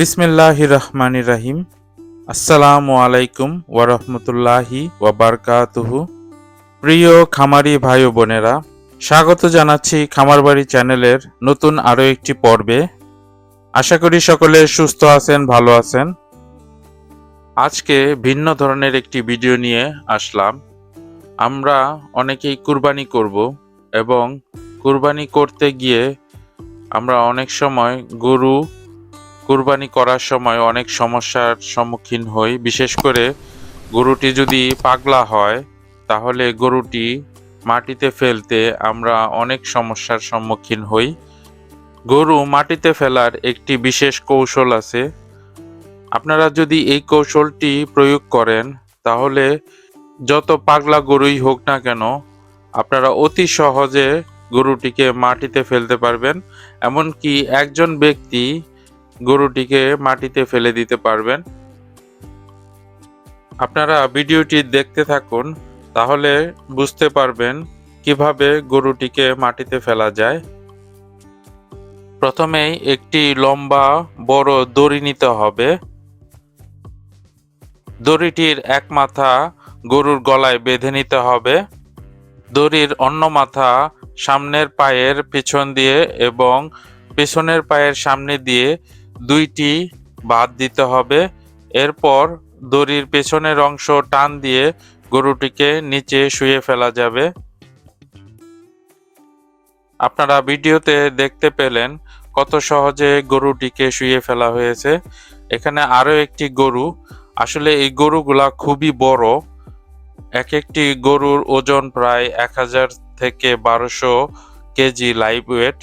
বিসমিল্লাহ রহমান রাহিম। আসসালামু আলাইকুম ওয়ারহমতুল্লাহি ওয়াবারকাতুহু প্রিয় খামারি ভাই বোনেরা, স্বাগত জানাচ্ছি খামারবাড়ি চ্যানেলের নতুন আরও একটি পর্বে। আশা করি সকলে সুস্থ আছেন, ভালো আছেন। আজকে ভিন্ন ধরনের একটি ভিডিও নিয়ে আসলাম। আমরা অনেকেই কুরবানি করব এবং কুরবানি করতে গিয়ে আমরা অনেক সময় গরু কুরবানি করার সময় অনেক সমস্যার সম্মুখীন হই। বিশেষ করে গরুটি যদি পাগলা হয়, তাহলে গরুটি মাটিতে ফেলতে আমরা অনেক সমস্যার সম্মুখীন হই। গরু মাটিতে ফেলার একটি বিশেষ কৌশল আছে। আপনারা যদি এই কৌশলটি প্রয়োগ করেন, তাহলে যত পাগলা গরুই হোক না কেন, আপনারা অতি সহজে গরুটিকে মাটিতে ফেলতে পারবেন। এমনকি একজন ব্যক্তি গরুটিকে মাটিতে ফেলে দিতে পারবেন। আপনারা ভিডিওটি দেখতে থাকুন, তাহলে বুঝতে পারবেন কীভাবে গরুটিকে মাটিতে ফেলা যায়। প্রথমেই একটি লম্বা, বড় দড়ি নিতে হবে। দড়িটির এক মাথা গরুর গলায় বেঁধে নিতে হবে। দড়ির অন্য মাথা সামনের পায়ের পিছন দিয়ে এবং পিছনের পায়ের সামনে দিয়ে দুইটি বাদ দিতে হবে। এরপর দড়ির পেছনের অংশ টান দিয়ে গরুটিকে নিচে শুয়ে ফেলা যাবে। আপনারা ভিডিওতে দেখতে পেলেন কত সহজে গরুটিকে শুয়ে ফেলা হয়েছে। এখানে আরও একটি গরু। আসলে এই গরুগুলা খুবই বড়। এক একটি গরুর ওজন প্রায় এক হাজার থেকে বারোশো কেজি লাইভ ওয়েট।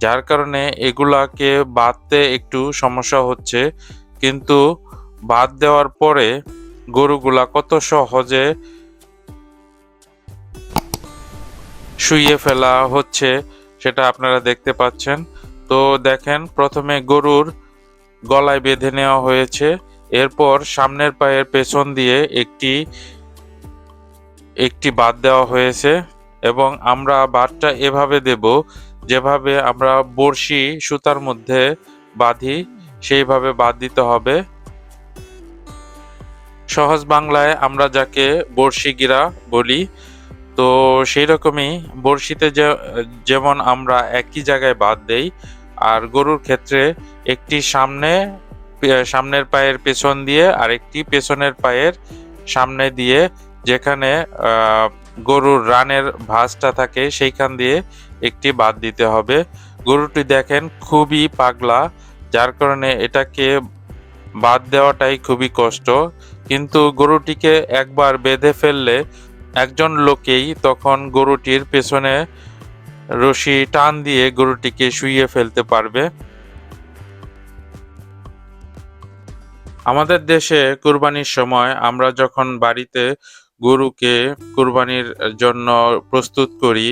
যার কারণে এগুলাকে বাঁধতে একটু সমস্যা হচ্ছে। কিন্তু বাদ দেওয়ার পরে গরুগুলা কত সহজে শুইয়ে ফেলা হচ্ছে সেটা আপনারা দেখতে পাচ্ছেন। তো দেখেন, প্রথমে গরুর গলায় বেঁধে নেওয়া হয়েছে। এরপর সামনের পায়ের পেছন দিয়ে একটি একটি বাদ দেওয়া হয়েছে। এবং আমরা বাদটা এভাবে দেব যেভাবে আমরা বড়শি সুতার মধ্যে বাঁধি, সেইভাবে বাদ দিতে হবে। সহজ বাংলায় আমরা যাকে বড়শিগিরা বলি, তো সেই রকমই বড়শিতে যেমন আমরা একই জায়গায় বাদ দেই, আর গরুর ক্ষেত্রে একটি সামনে, সামনের পায়ের পেছন দিয়ে আর একটি পেছনের পায়ের সামনে দিয়ে যেখানে গরুর রানের ভাঁজটা থাকে, সেইখান দিয়ে একটি বাদ দিতে হবে। গরুটি দেখেন খুবই পাগলা, যার কারণে এটাকে বাদ দেওয়াটাই খুবই কষ্ট। কিন্তু গরুটিকে একবার বেঁধে ফেললে একজন লোকেই তখন গরুটির পেছনে রশি টান দিয়ে গরুটিকে শুইয়ে ফেলতে পারবে। আমাদের দেশে কুরবানির সময় আমরা যখন বাড়িতে গরুকে কুরবানির জন্য প্রস্তুত করি,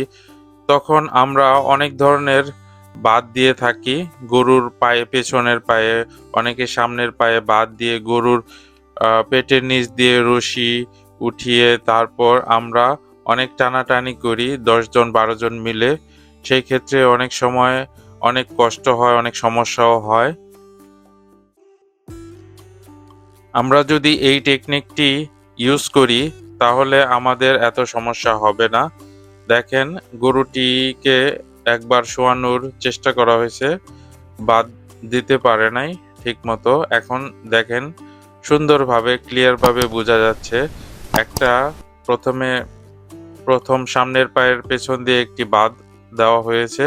তখন আমরা অনেক ধরনের বাদ দিয়ে থাকি। গরুর পায়ে, পেছনের পায়ে, অনেকে সামনের পায়ে বাদ দিয়ে গরুর পেটের নিচ দিয়ে রশি উঠিয়ে তারপর আমরা অনেক টানাটানি করি দশজন বারো জন মিলে। সেই ক্ষেত্রে অনেক সময় অনেক কষ্ট হয়, অনেক সমস্যাও হয়। আমরা যদি এই টেকনিকটি ইউজ করি তাহলে আমাদের এত সমস্যা হবে না। দেখেন, গরুটিকে একবার শোয়ানোর চেষ্টা করা হয়েছে, বাদ দিতে পারে নাই ঠিক মতো এখন দেখেন, সুন্দরভাবে ক্লিয়ারভাবে বোঝা যাচ্ছে, একটা প্রথমে, প্রথম সামনের পায়ের পেছন দিয়ে একটি বাদ দেওয়া হয়েছে।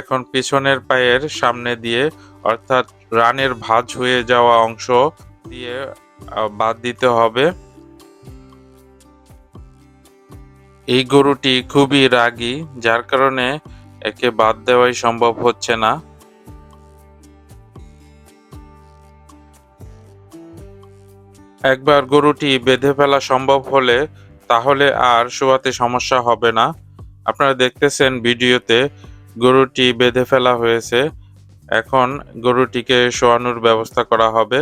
এখন পিছনের পায়ের সামনে দিয়ে, অর্থাৎ রানের ভাঁজ হয়ে যাওয়া অংশ দিয়ে বাদ দিতে হবে। এই গরুটি খুবই রাগী, যার কারণে একে বাদ দেওয়াই সম্ভব হচ্ছে না। একবার গরুটি বেঁধে ফেলা সম্ভব হলে তাহলে আর শোয়াতে সমস্যা হবে না। আপনারা দেখতেছেন ভিডিওতে গরুটি বেঁধে ফেলা হয়েছে। এখন গরুটিকে শোয়ানোর ব্যবস্থা করা হবে।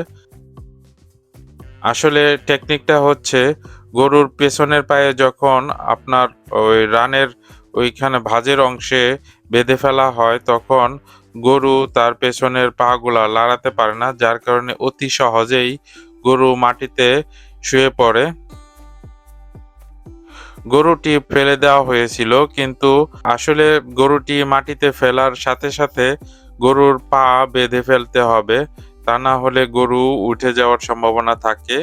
আসলে টেকনিকটা হচ্ছে গরুর পেছনের পায়ে যখন আপনার ওই রানের ওইখানে ভাজের অংশে বেঁধে ফেলা হয়, তখন গরু তার পেছনের পাগুলা লাড়াতে পারে না, যার কারণে অতি সহজেই গরু মাটিতে শুয়ে পড়ে। গরুটি ফেলে দেওয়া হয়েছিল, কিন্তু আসলে গরুটি মাটিতে ফেলার সাথে সাথে গরুর পা বেঁধে ফেলতে হবে। তা না হলে গরু উঠে যাওয়ার সম্ভাবনা থাকে।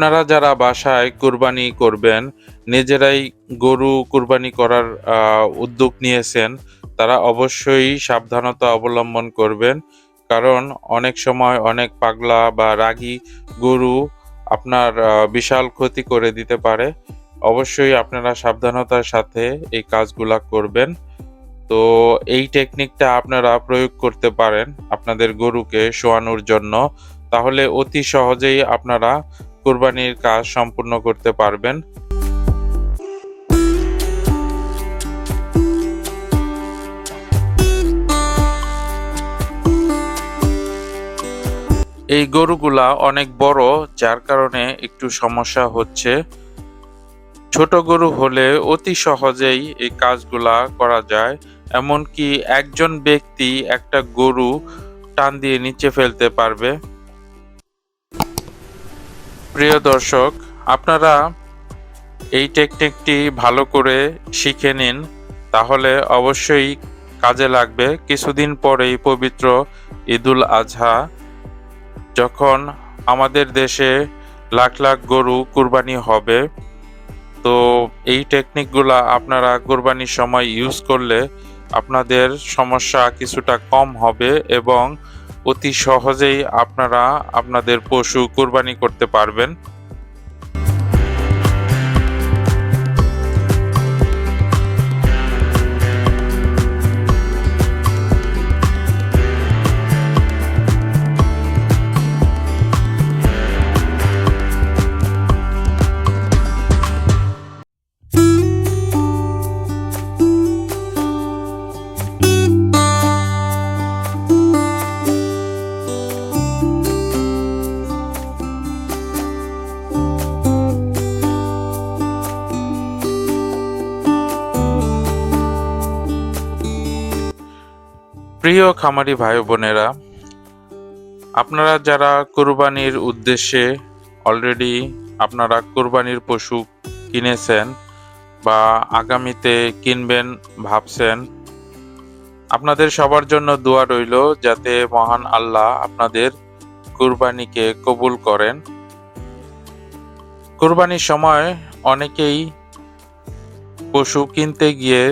আপনারা যারা বাসায় কুরবানি করবেন, নিজেরাই গরু কুরবানি করার উদ্যোগ নিয়েছেন, তারা অবশ্যই সাবধানতা অবলম্বন করবেন। কারণ অনেক সময় অনেক পাগলা বা রাগী গরু আপনার বিশাল ক্ষতি করে দিতে পারে। অবশ্যই আপনারা সাবধানতার সাথে এই কাজগুলা করবেন। তো এই টেকনিকটা আপনারা প্রয়োগ করতে পারেন আপনাদের গরুকে শোয়ানোর জন্য। তাহলে অতি সহজেই আপনারা কোরবানির কাজ সম্পূর্ণ করতে পারবেন। এই গরুগুলা অনেক বড়, যার কারণে একটু সমস্যা হচ্ছে। ছোট গরু হলে অতি সহজেই এই কাজগুলা করা যায়, এমনকি একজন ব্যক্তি একটা গরু টান দিয়ে নিচে ফেলতে পারবে। প্রিয় দর্শক, আপনারা এই টেকনিকটি ভালো করে শিখে নিন, তাহলে অবশ্যই কাজে লাগবে। কিছুদিন পরেই পবিত্র ঈদুল আজহা, যখন আমাদের দেশে লাখ লাখ গরু কুরবানি হবে, তো এই টেকনিকগুলা আপনারা কোরবানির সময় ইউজ করলে আপনাদের সমস্যা কিছুটা কম হবে এবং অতি সহজেই আপনারা আপনাদের পশু কোরবানি করতে পারবেন। প্রিয় খামারি ভাই বোনেরা, আপনারা যারা কোরবানির উদ্দেশ্যে অলরেডি আপনারা কোরবানির পশু কিনেছেন বা আগামীতে কিনবেন ভাবছেন, আপনাদের সবার জন্য দোয়া রইল যাতে মহান আল্লাহ আপনাদের কুরবানিকে কবুল করেন। কুরবানির সময় অনেকেই পশু কিনতে গিয়ে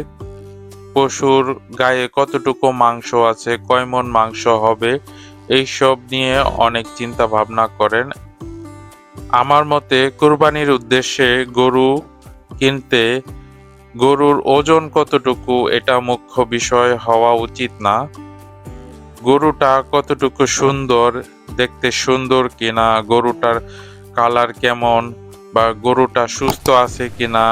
পশুর গায়ে কতটুকু মাংস আছে, কয় মন মাংস হবে, এইসব নিয়ে অনেক চিন্তা ভাবনা করেন। আমার মতে কুরবানির উদ্দেশ্যে গরু কিনতে গরুর ওজন কতটুকু এটা মুখ্য বিষয় হওয়া উচিত না। গরুটা কতটুকু সুন্দর, দেখতে সুন্দর কিনা, গরুটার কালার কেমন বা গরুটা সুস্থ আছে কিনা,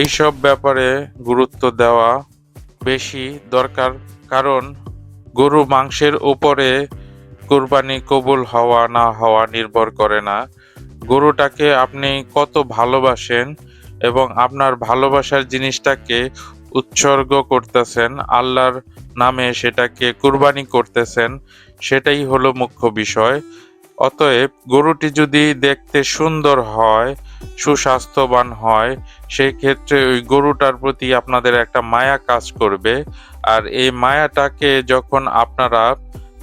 এইসব ব্যাপারে গুরুত্ব দেওয়া বেশি দরকার, কারণ গরু মাংসের উপরে কোরবানি কবুল হওয়া না হওয়া নির্ভর করে না। গরুটাকে আপনি কত ভালোবাসেন এবং আপনার ভালোবাসার জিনিসটাকে উৎসর্গ করতেছেন, আল্লাহর নামে সেটাকে কুরবানি করতেছেন, সেটাই হলো মুখ্য বিষয়। অতএব গরুটি যদি দেখতে সুন্দর হয় সুস্বাস্থ্যবান হয় সেই ক্ষেত্রে ওই গরুটার প্রতি আপনাদের একটা মায়া কাজ করবে। আর এই মায়াটাকে যখন আপনারা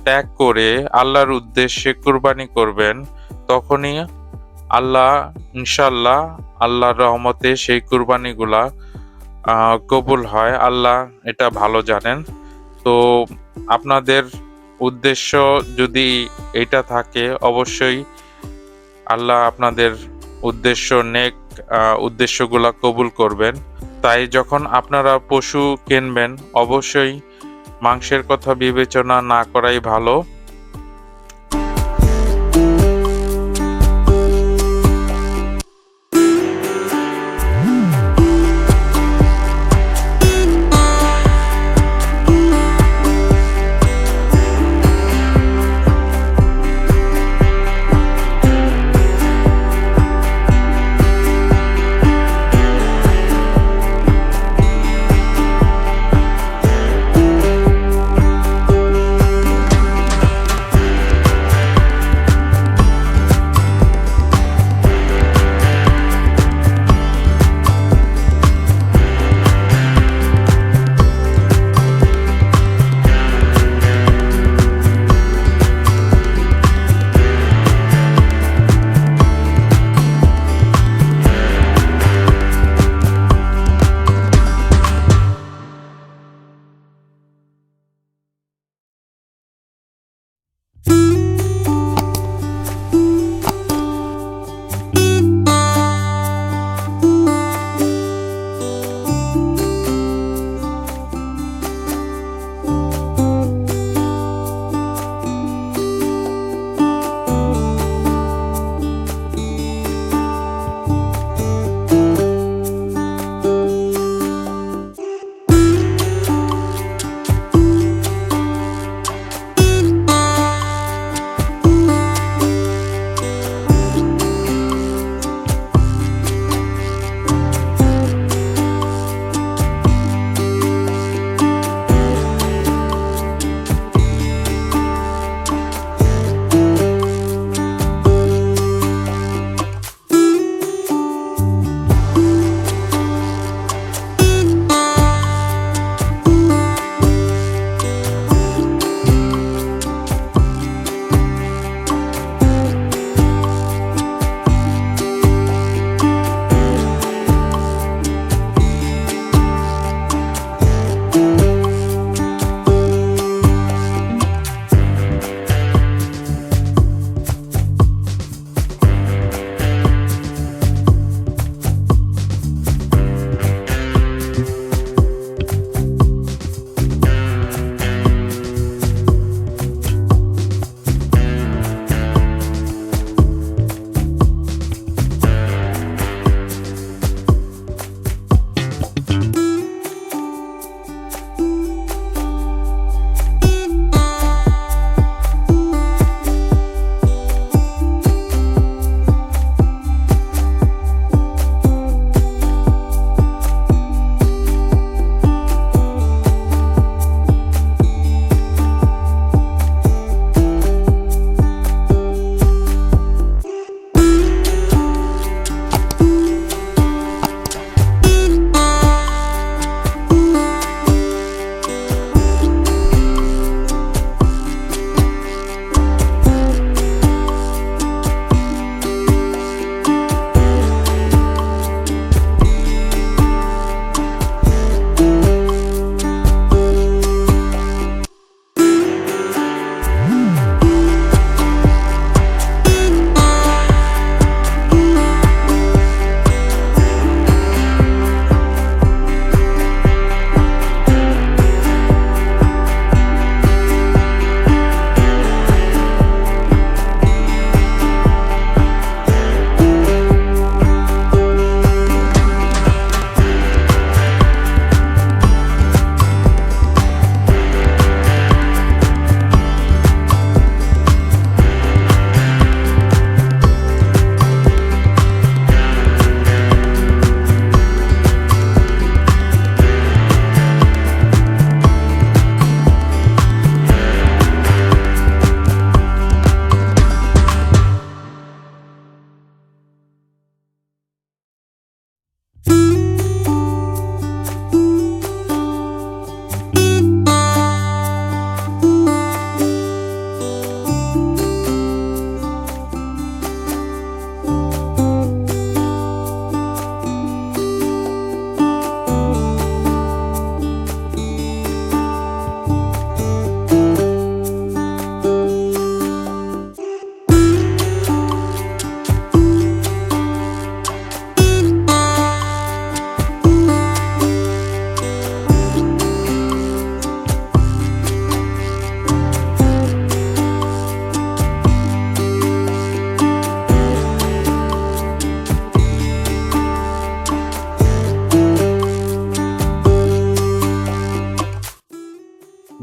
ত্যাগ করে আল্লাহর উদ্দেশ্যে কুরবানি করবেন, তখনই আল্লাহ ইনশাল্লাহ আল্লাহর রহমতে সেই কুরবানিগুলা কবুল হয়। আল্লাহ এটা ভালো জানেন। তো আপনাদের উদ্দেশ্য যদি এটা থাকে, অবশ্যই আল্লাহ আপনাদের উদ্দেশ্য নেক উদ্দেশ্যগুলো কবুল করবেন। তাই যখন আপনারা পশু কিনবেন, অবশ্যই মাংসের কথা বিবেচনা না করাই ভালো।